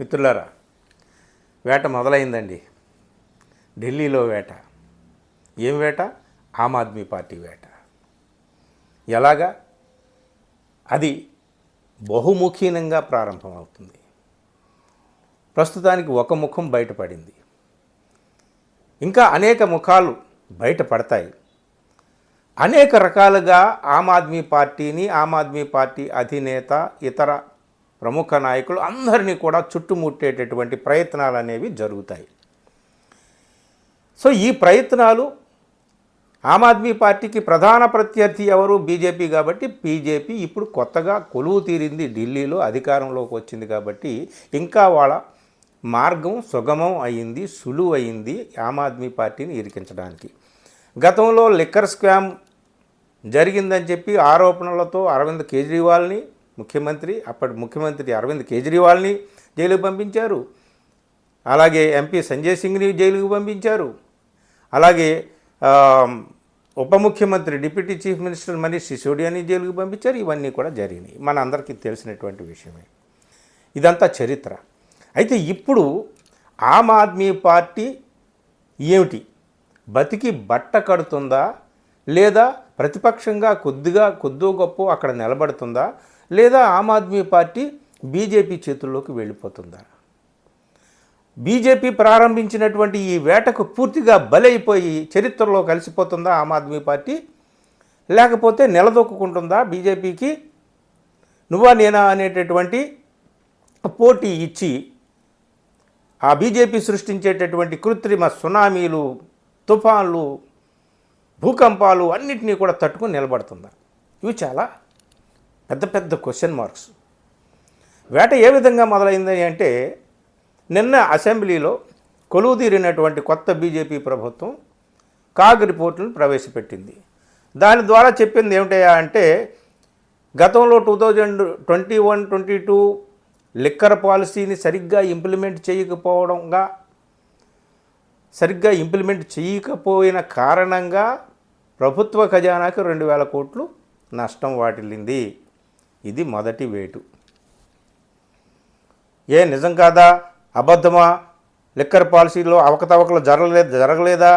మిత్రులారా వేట మొదలైందండి. ఢిల్లీలో వేట. ఏం వేట? ఆమ్ ఆద్మీ పార్టీ వేట. ఎలాగా? అది బహుముఖీనంగా ప్రారంభమవుతుంది. ప్రస్తుతానికి ఒక ముఖం బయటపడింది. ఇంకా అనేక ముఖాలు బయటపడతాయి. అనేక రకాలుగా ఆమ్ ఆద్మీ పార్టీని ఆమ్ ఆద్మీ పార్టీ అధినేత ఇతర ప్రముఖ నాయకులు అందరినీ కూడా చుట్టుముట్టేటటువంటి ప్రయత్నాలు అనేవి జరుగుతాయి. సో ఈ ప్రయత్నాలు ఆమ్ ఆద్మీ పార్టీకి ప్రధాన ప్రత్యర్థి ఎవరు? బీజేపీ కాబట్టి బీజేపీ ఇప్పుడు కొత్తగా కొలువు తీరింది ఢిల్లీలో అధికారంలోకి వచ్చింది కాబట్టి ఇంకా వాళ్ళ మార్గం సుగమం అయింది సులువు అయింది ఆమ్ ఆద్మీ పార్టీని ఇరికించడానికి. గతంలో లిక్కర్ స్కామ్ జరిగిందని చెప్పి ఆరోపణలతో అరవింద్ కేజ్రీవాల్ని ముఖ్యమంత్రి అప్పటి ముఖ్యమంత్రి అరవింద్ కేజ్రీవాల్ని జైలుకు పంపించారు. అలాగే ఎంపీ సంజయ్ సింగ్ని జైలుకు పంపించారు. అలాగే ఉప ముఖ్యమంత్రి డిప్యూటీ చీఫ్ మినిస్టర్ మనీష్ సిసోడియాని జైలుకు పంపించారు. ఇవన్నీ కూడా జరిగినాయి. మన అందరికీ తెలిసినటువంటి విషయమే. ఇదంతా చరిత్ర. అయితే ఇప్పుడు ఆమ్ ఆద్మీ పార్టీ ఏమిటి? బతికి బట్ట కడుతుందా? లేదా ప్రతిపక్షంగా కొద్దిగా కొద్దో గొప్ప అక్కడ నిలబడుతుందా? లేదా ఆమ్ ఆద్మీ పార్టీ బీజేపీ చేతుల్లోకి వెళ్ళిపోతుందా? బీజేపీ ప్రారంభించినటువంటి ఈ వేటకు పూర్తిగా బలైపోయి చరిత్రలో కలిసిపోతుందా ఆమ్ ఆద్మీ పార్టీ? లేకపోతే నిలదొక్కుంటుందా బీజేపీకి? నువ్వా నేనా అనేటటువంటి పోటీ ఇచ్చి ఆ బీజేపీ సృష్టించేటటువంటి కృత్రిమ సునామీలు తుఫాన్లు భూకంపాలు అన్నిటినీ కూడా తట్టుకుని నిలబడుతుందా? ఇవి చాలా పెద్ద పెద్ద క్వశ్చన్ మార్క్స్ వేట ఏ విధంగా మొదలైంది అంటే నిన్న అసెంబ్లీలో కొలువుదీరినటువంటి కొత్త బీజేపీ ప్రభుత్వం కాగ్ రిపోర్టును ప్రవేశపెట్టింది. దాని ద్వారా చెప్పింది ఏమిటయా అంటే గతంలో two thousand twenty one twenty two liquor పాలసీని సరిగ్గా ఇంప్లిమెంట్ చేయకపోవడంగా సరిగ్గా ఇంప్లిమెంట్ చేయకపోయిన కారణంగా ప్రభుత్వ ఖజానాకి రెండు వేల కోట్లు నష్టం వాటిల్లింది. ఇది మొదటి వేటు. ఏ నిజం కాదా? అబద్ధమా? లిక్కర్ పాలసీలో అవకతవకలు జరగలేదు జరగలేదా?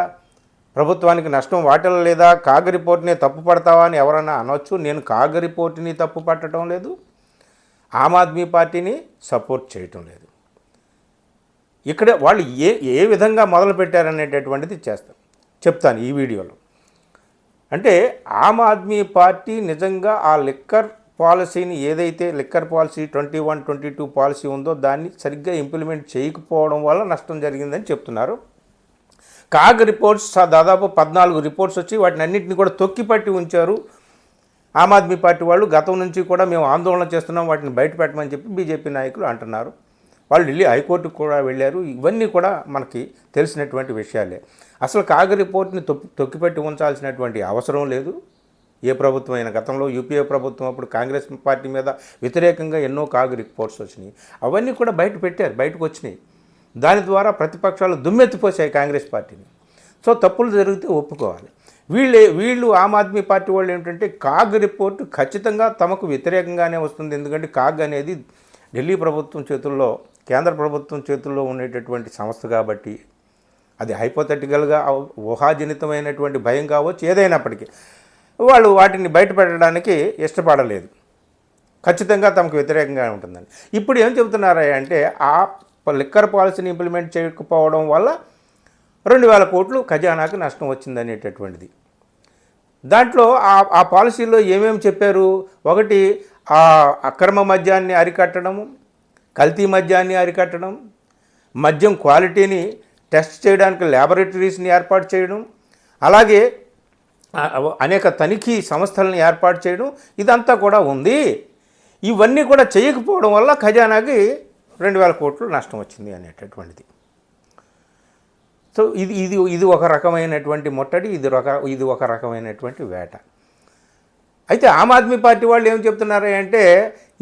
ప్రభుత్వానికి నష్టం వాటిల్లలేదా? కాగ రిపోర్ట్ని తప్పు పడతావా అని ఎవరన్నా అనొచ్చు? నేను కాగ రిపోర్ట్ని తప్పు పట్టడం లేదు. ఆమ్ ఆద్మీ పార్టీని సపోర్ట్ చేయటం లేదు. ఇక్కడ వాళ్ళు ఏ ఏ విధంగా మొదలు పెట్టారనేటటువంటిది చేస్తాం. చెప్తాను ఈ వీడియోలో. అంటే ఆమ్ ఆద్మీ పార్టీ నిజంగా ఆ లిక్కర్ పాలసీని ఏదైతే liquor policy twenty one twenty two policy ఉందో దాన్ని సరిగ్గా ఇంప్లిమెంట్ చేయకపోవడం వల్ల నష్టం జరిగిందని చెప్తున్నారు. కాగ్ రిపోర్ట్స్ దాదాపు పద్నాలుగు రిపోర్ట్స్ వచ్చి వాటిని అన్నింటినీ కూడా తొక్కిపట్టి ఉంచారు. ఆమ్ ఆద్మీ పార్టీ వాళ్ళు గతం నుంచి కూడా మేము ఆందోళన చేస్తున్నాం వాటిని బయట పెట్టమని చెప్పి బీజేపీ నాయకులు అంటున్నారు. వాళ్ళు ఢిల్లీ హైకోర్టుకు కూడా వెళ్ళారు. ఇవన్నీ కూడా మనకి తెలిసినటువంటి విషయాలే. అసలు కాగ రిపోర్ట్ని తొక్కిపెట్టి ఉంచాల్సినటువంటి అవసరం లేదు. ఏ ప్రభుత్వం అయినా గతంలో యూపీఏ ప్రభుత్వం అప్పుడు కాంగ్రెస్ పార్టీ మీద వ్యతిరేకంగా ఎన్నో కాగు రిపోర్ట్స్ వచ్చినాయి. అవన్నీ కూడా బయట పెట్టారు బయటకు వచ్చినాయి. దాని ద్వారా ప్రతిపక్షాలు దుమ్మెత్తిపోసాయి కాంగ్రెస్ పార్టీని. సో తప్పులు జరిగితే ఒప్పుకోవాలి. వీళ్ళే వీళ్ళు ఆమ్ ఆద్మీ పార్టీ వాళ్ళు ఏంటంటే కాగ్ రిపోర్టు ఖచ్చితంగా తమకు వ్యతిరేకంగానే వస్తుంది. ఎందుకంటే కాగ్ అనేది ఢిల్లీ ప్రభుత్వం చేతుల్లో కేంద్ర ప్రభుత్వం చేతుల్లో ఉండేటటువంటి సంస్థ కాబట్టి అది హైపోథెటికల్గా ఊహాజనితమైనటువంటి భయం కావచ్చు ఏదైనప్పటికీ. వాళ్ళు వాటిని బయటపెట్టడానికి ఇష్టపడలేదు. ఖచ్చితంగా తమకు వ్యతిరేకంగా ఉంటుందని ఇప్పుడు ఏం చెబుతున్నారా అంటే ఆ లిక్కర్ పాలసీని ఇంప్లిమెంట్ చేయకపోవడం వల్ల రెండు వేల కోట్లు ఖజానాకు నష్టం వచ్చిందనేటటువంటిది. దాంట్లో ఆ ఆ పాలసీలో ఏమేమి చెప్పారు? ఒకటి ఆ అక్రమ మద్యాన్ని అరికట్టడము కల్తీ మద్యాన్ని అరికట్టడం మద్యం క్వాలిటీని టెస్ట్ చేయడానికి ల్యాబొరేటరీస్ని ఏర్పాటు చేయడం అలాగే అనేక తనిఖీ సంస్థలను ఏర్పాటు చేయడం ఇదంతా కూడా ఉంది. ఇవన్నీ కూడా చేయకపోవడం వల్ల ఖజానాకి రెండు వేల కోట్లు నష్టం వచ్చింది అనేటటువంటిది. సో ఇది ఇది ఇది ఒక రకమైనటువంటి ముట్టడి ఇది రక ఇది ఒక రకమైనటువంటి వేట. అయితే ఆమ్ ఆద్మీ పార్టీ వాళ్ళు ఏం చెప్తున్నారు అంటే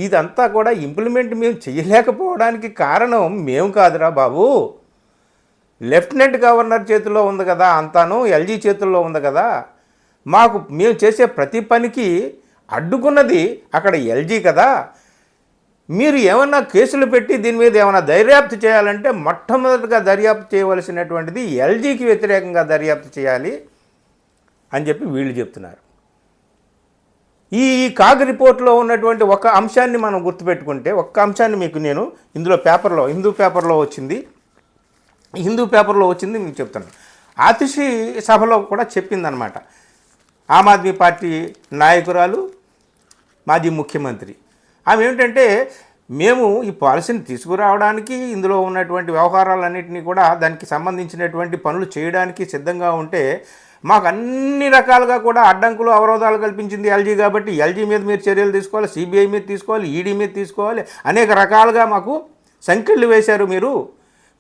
ఇదంతా కూడా ఇంప్లిమెంట్ మేము చేయలేకపోవడానికి కారణం మేము కాదురా బాబు. లెఫ్టినెంట్ గవర్నర్ చేతిలో ఉంది కదా అంతాను ఎల్జీ చేతుల్లో ఉంది కదా. మాకు మేము చేసే ప్రతి పనికి అడ్డుకున్నది అక్కడ ఎల్జీ కదా. మీరు ఏమన్నా కేసులు పెట్టి దీని మీద ఏమైనా దర్యాప్తు చేయాలంటే మొట్టమొదటిగా దర్యాప్తు చేయవలసినటువంటిది ఎల్జీకి వ్యతిరేకంగా దర్యాప్తు చేయాలి అని చెప్పి వీళ్ళు చెప్తున్నారు. ఈ కాగ్ రిపోర్ట్లో ఉన్నటువంటి ఒక అంశాన్ని మనం గుర్తుపెట్టుకుంటే ఒక్క అంశాన్ని మీకు నేను ఇందులో పేపర్లో హిందూ పేపర్లో వచ్చింది. హిందూ పేపర్లో వచ్చింది మీకు చెప్తున్నాను. ఆతిషి సభలో కూడా చెప్పిందనమాట. ఆమ్ ఆద్మీ పార్టీ నాయకురాలు మాజీ ముఖ్యమంత్రి. ఆమె ఏమిటంటే మేము ఈ పాలసీని తీసుకురావడానికి ఇందులో ఉన్నటువంటి వ్యవహారాలన్నింటినీ కూడా దానికి సంబంధించినటువంటి పనులు చేయడానికి సిద్ధంగా ఉంటే మాకు అన్ని రకాలుగా కూడా అడ్డంకులు అవరోధాలు కల్పించింది ఎల్జీ కాబట్టి ఎల్జీ మీద మీరు చర్యలు తీసుకోవాలి సిబిఐ మీద తీసుకోవాలి ఈడీ మీద తీసుకోవాలి అనేక రకాలుగా మాకు సంఖ్యలు వేశారు మీరు.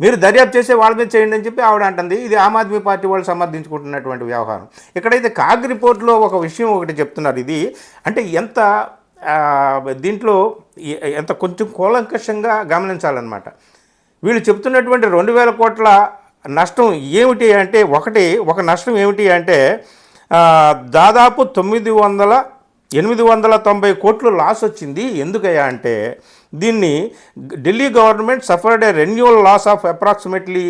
మీరు దర్యాప్తు చేసే వాళ్ళ మీద చేయండి అని చెప్పి ఆవిడ అంటుంది. ఇది ఆమ్ ఆద్మీ పార్టీ వాళ్ళు సమర్థించుకుంటున్నటువంటి వ్యవహారం. ఇక్కడైతే కాగ్ రిపోర్ట్లో ఒక విషయం ఒకటి చెప్తున్నారు. ఇది అంటే ఎంత దీంట్లో ఎంత కొంచెం కూలంకషంగా గమనించాలన్నమాట. వీళ్ళు చెప్తున్నటువంటి రెండు వేల కోట్ల నష్టం ఏమిటి అంటే ఒకటి ఒక నష్టం ఏమిటి అంటే దాదాపు తొమ్మిది వందల ఎనిమిది వందల తొంభై కోట్లు లాస్ వచ్చింది. ఎందుకయ్యా అంటే దీన్ని Delhi government suffered a renewal loss of approximately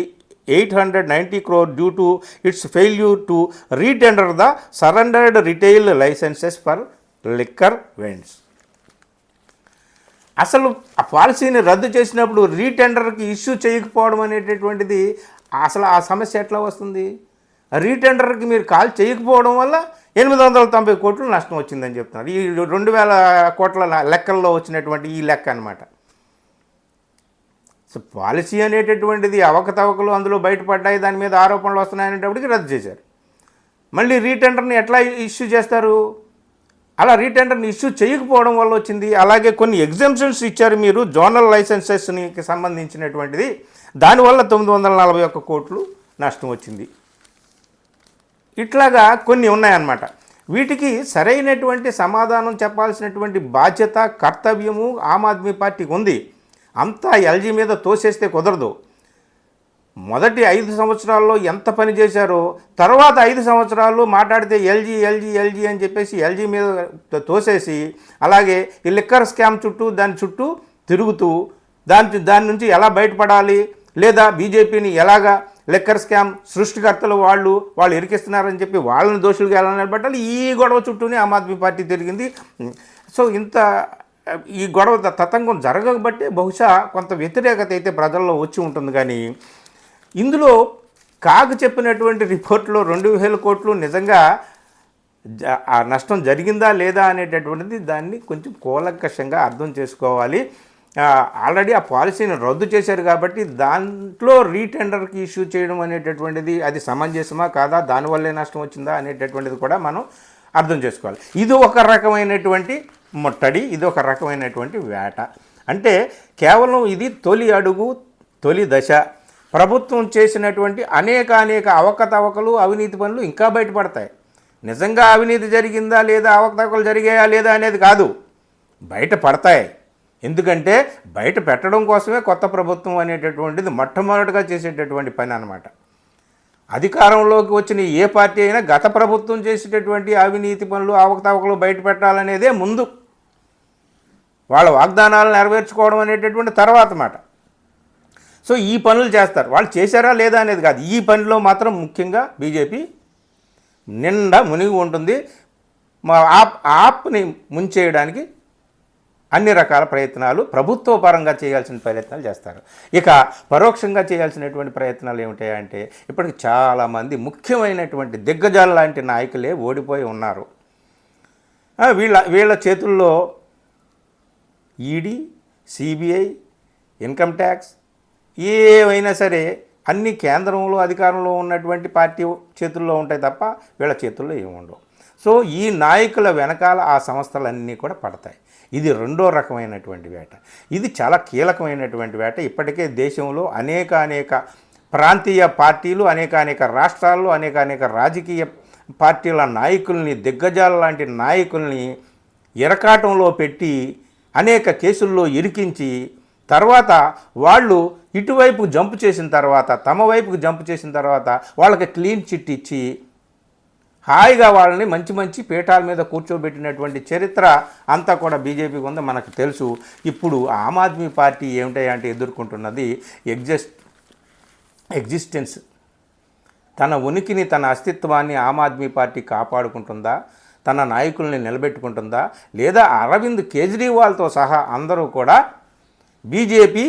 eight hundred ninety crore due to its failure to retender the surrendered retail licences for liquor vends అసలు ఆ పాలసీని రద్దు చేసినప్పుడు రీటెండర్కి ఇష్యూ చేయకపోవడం అనేటటువంటిది అసలు ఆ సమస్య ఎట్లా వస్తుంది? రీటెండర్కి మీరు కాల్ చేయకపోవడం వల్ల ఎనిమిది వందల తొంభై కోట్లు నష్టం వచ్చిందని చెప్తున్నారు. ఈ రెండు వేల కోట్ల లెక్కల్లో వచ్చినటువంటి ఈ లెక్క అనమాట సో పాలసీ అనేటటువంటిది అవకతవకలు అందులో బయటపడ్డాయి దాని మీద ఆరోపణలు వస్తున్నాయనేటప్పటికి రద్దు చేశారు. మళ్ళీ రీటెండర్ని ఎట్లా ఇష్యూ చేస్తారు? అలా రీటెండర్ని ఇష్యూ చేయకపోవడం వల్ల వచ్చింది. అలాగే కొన్ని ఎగ్జామ్షన్స్ ఇచ్చారు మీరు జోనల్ లైసెన్సెస్ని సంబంధించినటువంటిది. దానివల్ల తొమ్మిది వందల నలభై ఒక్క కోట్లు నష్టం వచ్చింది. ఇట్లాగా కొన్ని ఉన్నాయన్నమాట. వీటికి సరైనటువంటి సమాధానం చెప్పాల్సినటువంటి బాధ్యత కర్తవ్యము ఆమ్ ఆద్మీ పార్టీకి ఉంది. అంతా ఎల్జీ మీద తోసేస్తే కుదరదు. మొదటి ఐదు సంవత్సరాల్లో ఎంత పని చేశారో తర్వాత ఐదు సంవత్సరాలు మాట్లాడితే ఎల్జీ ఎల్జీ ఎల్జీ అని చెప్పేసి ఎల్జీ మీద తోసేసి అలాగే ఈ లిక్కర్ స్కామ్ చుట్టూ దాని చుట్టూ తిరుగుతూ దాని దాని నుంచి ఎలా బయటపడాలి లేదా బీజేపీని ఎలాగా లిక్కర్ స్కామ్ సృష్టికర్తలు వాళ్ళు వాళ్ళు ఇరికిస్తున్నారని చెప్పి వాళ్ళని దోషులుగా ఎలా నిలబెట్టాలి ఈ గొడవ చుట్టూనే ఆమ్ ఆద్మీ పార్టీ తిరిగింది. సో ఇంత ఈ గొడవ తతంగం జరగబట్టే బహుశా కొంత వ్యతిరేకత అయితే ప్రజల్లో వచ్చి ఉంటుంది. కానీ ఇందులో కాగ్ చెప్పినటువంటి రిపోర్ట్లో రెండు వేల కోట్లు నిజంగా జ- ఆ నష్టం జరిగిందా లేదా అనేటటువంటిది దాన్ని కొంచెం కూలంకషంగా అర్థం చేసుకోవాలి. ఆల్రెడీ ఆ పాలసీని రద్దు చేశారు కాబట్టి దాంట్లో రీటెండర్కి ఇష్యూ చేయడం అనేటటువంటిది అది సమంజసమా కాదా? దానివల్లే నష్టం వచ్చిందా? అనేటటువంటిది కూడా మనం అర్థం చేసుకోవాలి. ఇది ఒక రకమైనటువంటి ముట్టడి ఇది ఒక రకమైనటువంటి వేట. అంటే కేవలం ఇది తొలి అడుగు తొలి దశ. ప్రభుత్వం చేసినటువంటి అనేక అనేక అవకతవకలు అవినీతి పనులు ఇంకా బయటపడతాయి. నిజంగా అవినీతి జరిగిందా లేదా అవకతవకలు జరిగాయా లేదా అనేది కాదు. బయట పడతాయి ఎందుకంటే బయట పెట్టడం కోసమే కొత్త ప్రభుత్వం అనేటటువంటిది మొట్టమొదటిగా చేసేటటువంటి పని అన్నమాట. అధికారంలోకి వచ్చిన ఏ పార్టీ అయినా గత ప్రభుత్వం చేసేటటువంటి అవినీతి పనులు అవకతవకలు బయట పెట్టాలనేదే ముందు. వాళ్ళ వాగ్దానాలు నెరవేర్చుకోవడం అనేటటువంటి తర్వాత మాట. సో ఈ పనులు చేస్తారు. వాళ్ళు చేశారా లేదా అనేది కాదు. ఈ పనిలో మాత్రం ముఖ్యంగా బీజేపీ నిండా మునిగి ఉంటుంది. మా ఆప్ ఆప్ని ముంచేయడానికి అన్ని రకాల ప్రయత్నాలు ప్రభుత్వ పరంగా చేయాల్సిన ప్రయత్నాలు చేస్తారు. ఇక పరోక్షంగా చేయాల్సినటువంటి ప్రయత్నాలు ఏమిటాయంటే ఇప్పటికి చాలామంది ముఖ్యమైనటువంటి దిగ్గజాలు లాంటి నాయకులే ఓడిపోయి ఉన్నారు. వీళ్ళ వీళ్ళ చేతుల్లో ఈడీ సిబిఐ ఇన్కమ్ ట్యాక్స్ ఏవైనా సరే అన్ని కేంద్రంలో అధికారంలో ఉన్నటువంటి పార్టీ చేతుల్లో ఉంటాయి తప్ప వీళ్ళ చేతుల్లో ఏమి ఉండవు సో ఈ నాయకుల వెనకాల ఆ సంస్థలన్నీ కూడా పడతాయి. ఇది రెండో రకమైనటువంటి వేట. ఇది చాలా కీలకమైనటువంటి వేట. ఇప్పటికే దేశంలో అనేక అనేక ప్రాంతీయ పార్టీలు అనేక అనేక రాష్ట్రాల్లో అనేక అనేక రాజకీయ పార్టీల నాయకుల్ని దిగ్గజాల లాంటి నాయకుల్ని ఇరకాటంలో పెట్టి అనేక కేసుల్లో ఇరికించి తర్వాత వాళ్ళు ఇటువైపు జంప్ చేసిన తర్వాత తమ వైపుకు జంప్ చేసిన తర్వాత వాళ్ళకి క్లీన్ చిట్ ఇచ్చి హాయిగా వాళ్ళని మంచి మంచి పీఠాల మీద కూర్చోబెట్టినటువంటి చరిత్ర అంతా కూడా బీజేపీకి ఉందో మనకు తెలుసు. ఇప్పుడు ఆమ్ ఆద్మీ పార్టీ ఏమిటంటే ఎదుర్కొంటున్నది ఎగ్జిస్ట్ ఎగ్జిస్టెన్స్. తన ఉనికిని తన అస్తిత్వాన్ని ఆమ్ ఆద్మీ పార్టీ కాపాడుకుంటుందా? తన నాయకుల్ని నిలబెట్టుకుంటుందా? లేదా అరవింద్ కేజ్రీవాల్తో సహా అందరూ కూడా బీజేపీ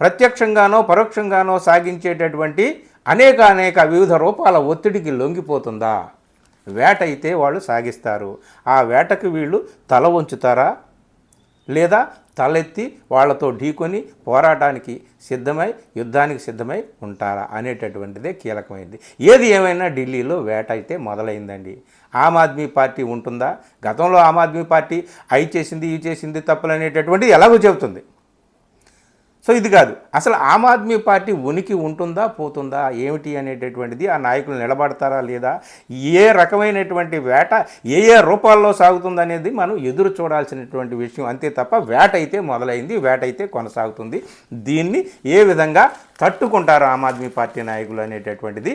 ప్రత్యక్షంగానో పరోక్షంగానో సాగించేటటువంటి అనేక అనేక వివిధ రూపాల ఒత్తిడికి లొంగిపోతుందా? వేట అయితే వాళ్ళు సాగిస్తారు. ఆ వేటకు వీళ్ళు తల వంచుతారా? లేదా తలెత్తి వాళ్ళతో ఢీకొని పోరాటానికి సిద్ధమై యుద్ధానికి సిద్ధమై ఉంటారా? అనేటటువంటిదే కీలకమైంది. ఏది ఏమైనా ఢిల్లీలో వేట అయితే మొదలైందండి. ఆమ్ ఆద్మీ పార్టీ ఉంటుందా? గతంలో ఆమ్ ఆద్మీ పార్టీ అయి చేసింది ఇవి చేసింది తప్పులు అనేటటువంటిది ఎలాగో చెబుతుంది. సో ఇది కాదు. అసలు ఆమ్ ఆద్మీ పార్టీ ఉనికి ఉంటుందా పోతుందా ఏమిటి అనేటటువంటిది ఆ నాయకులు నిలబడతారా లేదా ఏ రకమైనటువంటి వేట ఏ ఏ రూపాల్లో సాగుతుందనేది మనం ఎదురు చూడాల్సినటువంటి విషయం అంతే తప్ప వేట అయితే మొదలైంది వేట అయితే కొనసాగుతుంది. దీన్ని ఏ విధంగా తట్టుకుంటారు ఆమ్ ఆద్మీ పార్టీ నాయకులు అనేటటువంటిది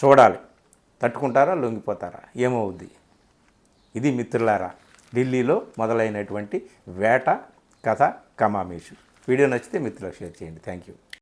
చూడాలి. తట్టుకుంటారా లొంగిపోతారా ఏమవుద్ది? ఇది మిత్రులారా ఢిల్లీలో మొదలైనటువంటి వేట కథ కమామేషు. వీడియో నచ్చితే మిత్రులకు షేర్ చేయండి. Thank you.